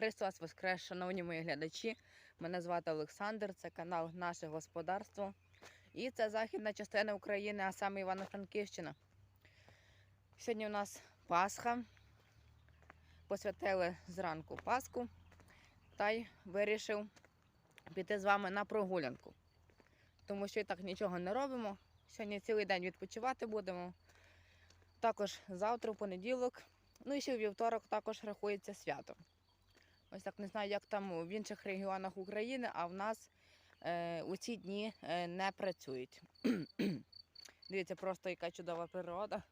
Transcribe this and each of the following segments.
Христос Воскрес, шановні мої глядачі. Мене звати Олександр, це канал Наше Господарство. І це західна частина України, а саме Івано-Франківщина. Сьогодні у нас Пасха. Посвятили зранку Пасху та й вирішив піти з вами на прогулянку. Тому що і так нічого не робимо. Сьогодні цілий день відпочивати будемо. Також завтра, в понеділок, ну і ще у вівторок також рахується свято. Ось так не знаю, як там в інших регіонах України, а в нас е, у ці дні е, не працюють. Дивіться, просто яка чудова природа.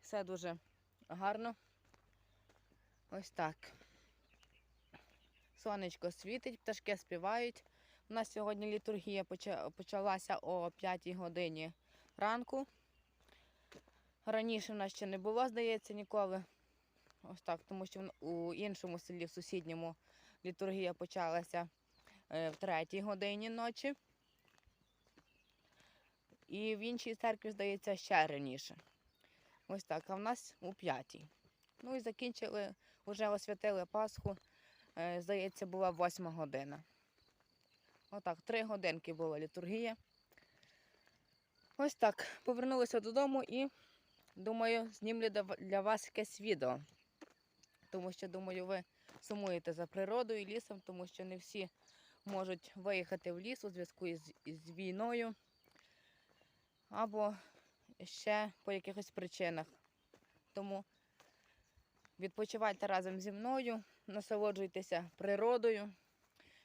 Все дуже гарно. Ось так. Сонечко світить, пташки співають. У нас сьогодні літургія почалася о 5 годині ранку. Раніше в нас ще не було, здається, ніколи. Ось так, тому що у іншому селі, в сусідньому, літургія почалася е, в 3 годині ночі. І в іншій церкві, здається, ще раніше. Ось так, а в нас у 5. Ну і закінчили, вже освятили Пасху. Е, Здається, була 8 година. Отак, три годинки була літургія. Ось так. Повернулися додому і думаю, знімлю для вас якесь відео. Тому що, думаю, ви сумуєте за природою і лісом, тому що не всі можуть виїхати в ліс у зв'язку із, із війною або ще по якихось причинах. Тому відпочивайте разом зі мною, насолоджуйтеся природою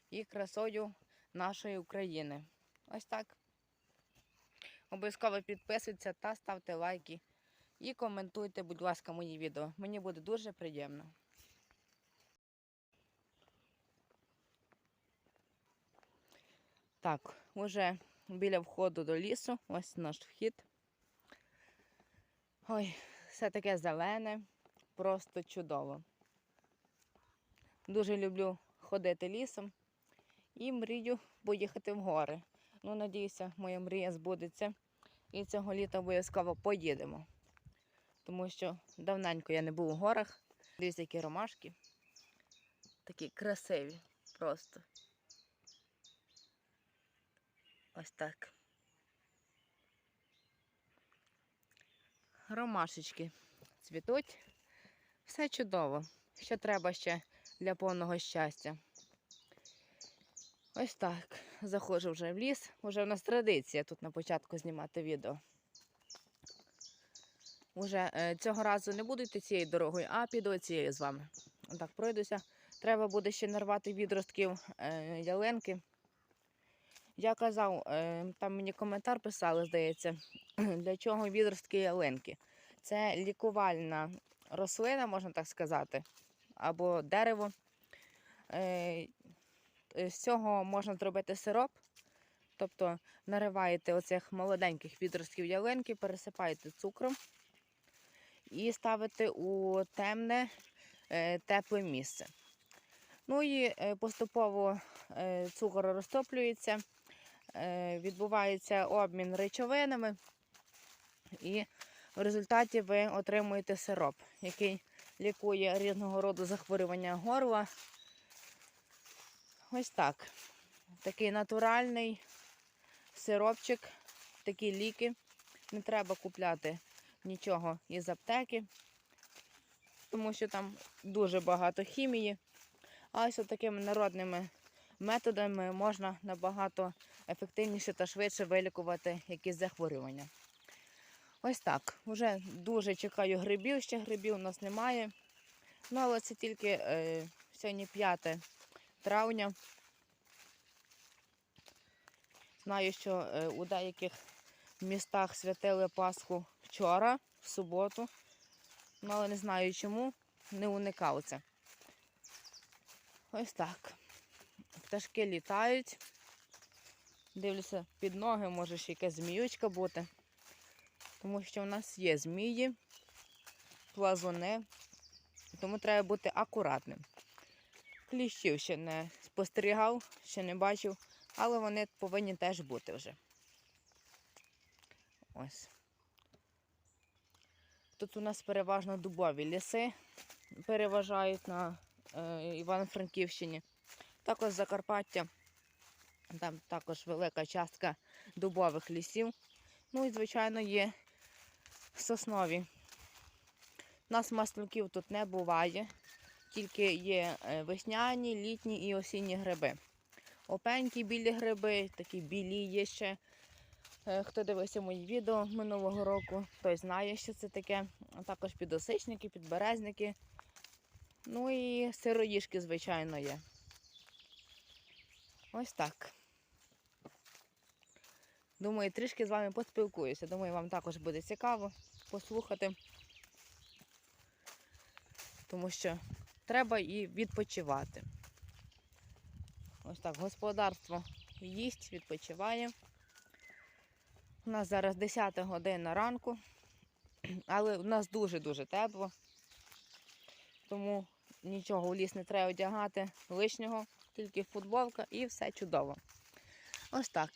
і красою нашої України. Ось так. Обов'язково підписуйтесь та ставте лайки. І коментуйте, будь ласка, мої відео. Мені буде дуже приємно. Так, уже біля входу до лісу. Ось наш вхід. Ой, все таке зелене, просто чудово. Дуже люблю ходити лісом і мрію поїхати в гори. Ну, надіюся, моя мрія збудеться. І цього літа обов'язково поїдемо. Тому що давненько я не був у горах. Дивіться, які ромашки. Такі красиві просто. Ось так. Ромашечки цвітуть. Все чудово. Що треба ще для повного щастя. Ось так. Заходжу вже в ліс. Уже в нас традиція тут на початку знімати відео. Уже е, цього разу не буду йти цією дорогою, а піду цією з вами. Отак пройдуся. Треба буде ще нарвати відростків е, ялинки. Я казав, е, там мені коментар писали, здається, для чого відростки ялинки. Це лікувальна рослина, можна так сказати, або дерево. Е, з цього можна зробити сироп. Тобто нариваєте оцих молоденьких відростків ялинки, пересипаєте цукром і ставите у темне, е, тепле місце. Ну і е, поступово е, цукор розтоплюється, е, відбувається обмін речовинами, і в результаті ви отримуєте сироп, який лікує різного роду захворювання горла. Ось так. Такий натуральний сиропчик, такі ліки. Не треба купляти нічого із аптеки, тому що там дуже багато хімії. А ось такими народними методами можна набагато ефективніше та швидше вилікувати якісь захворювання. Ось так. Уже дуже чекаю грибів, ще грибів у нас немає. Ну, але це тільки е, сьогодні 5 травня. Знаю, що е, у деяких містах святили Пасху вчора, в суботу. Ну, але не знаю чому, не уникав це. Ось так. Пташки літають. Дивлюся під ноги, може ще якась зміючка бути. Тому що в нас є змії, плазуни, тому треба бути акуратним. Кліщів ще не спостерігав, ще не бачив, але вони повинні теж бути вже. Ось. Тут у нас переважно дубові ліси переважають на е, Івано-Франківщині. Також Закарпаття. Там також велика частка дубових лісів. Ну і, звичайно, є соснові. У нас маслюків тут не буває, тільки є е, весняні, літні і осінні гриби. Опенькі білі гриби, такі білі є ще. Е, Хто дивився мої відео минулого року, той знає, що це таке. А також підосичники, підберезники. Ну і сироїшки, звичайно, є. Ось так. Думаю, трішки з вами поспілкуюся. Думаю, вам також буде цікаво послухати. Тому що треба і відпочивати. Ось так, господарство їсть, відпочиває. У нас зараз 10 година ранку, але у нас дуже-дуже тепло. Тому нічого у ліс не треба одягати лишнього, тільки футболка і все чудово. Ось так.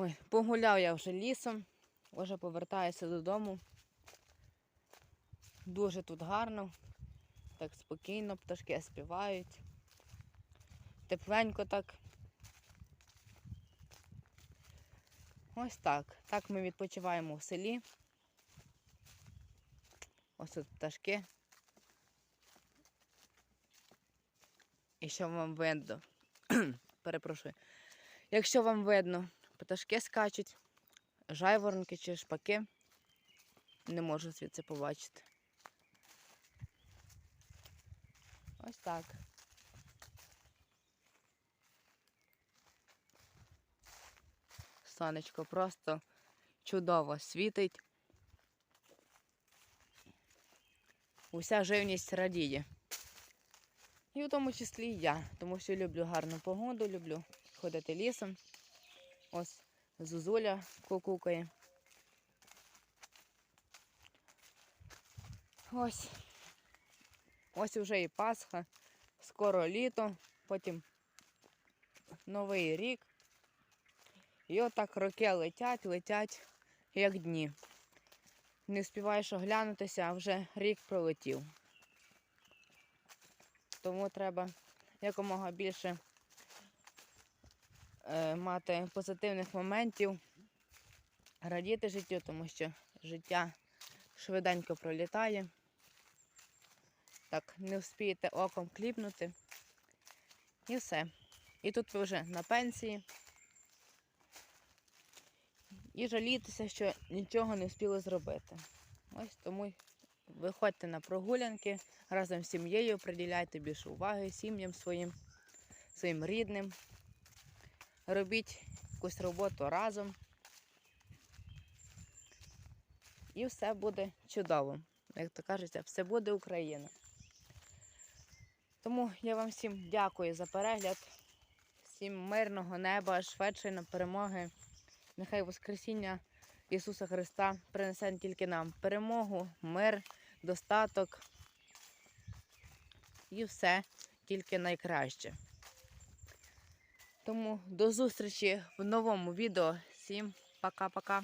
Ой, погуляв я вже лісом, вже повертаюся додому. Дуже тут гарно, так спокійно, пташки співають. Тепленько так. Ось так. Так ми відпочиваємо в селі. Ось тут пташки. І що вам видно? Перепрошую. Якщо вам видно, пташки скачуть, жайворонки чи шпаки. Не можу звідси побачити. Ось так. Сонечко просто чудово світить. Уся живність радіє. І в тому числі я, тому що люблю гарну погоду, люблю ходити лісом. Ось зозуля кукукає. Ось. Ось вже і Пасха, скоро літо, потім Новий рік. І отак роки летять, летять, як дні. Не встигаєш оглянутися, а вже рік пролетів. Тому треба якомога більше мати позитивних моментів, радіти життю, тому що життя швиденько пролітає. Так, не вспієте оком кліпнути. І все. І тут ви вже на пенсії. І жалітися, що нічого не встигли зробити. Ось тому виходьте на прогулянки разом з сім'єю, приділяйте більше уваги сім'ям своїм, своїм рідним. Робіть якусь роботу разом. І все буде чудово. Як то кажеться, все буде Україна. Тому я вам всім дякую за перегляд. Всім мирного неба, швидшої перемоги. Нехай Воскресіння Ісуса Христа принесе не тільки нам перемогу, мир, достаток і все тільки найкраще. Тому до зустрічі в новому відео. Всім пока-пока.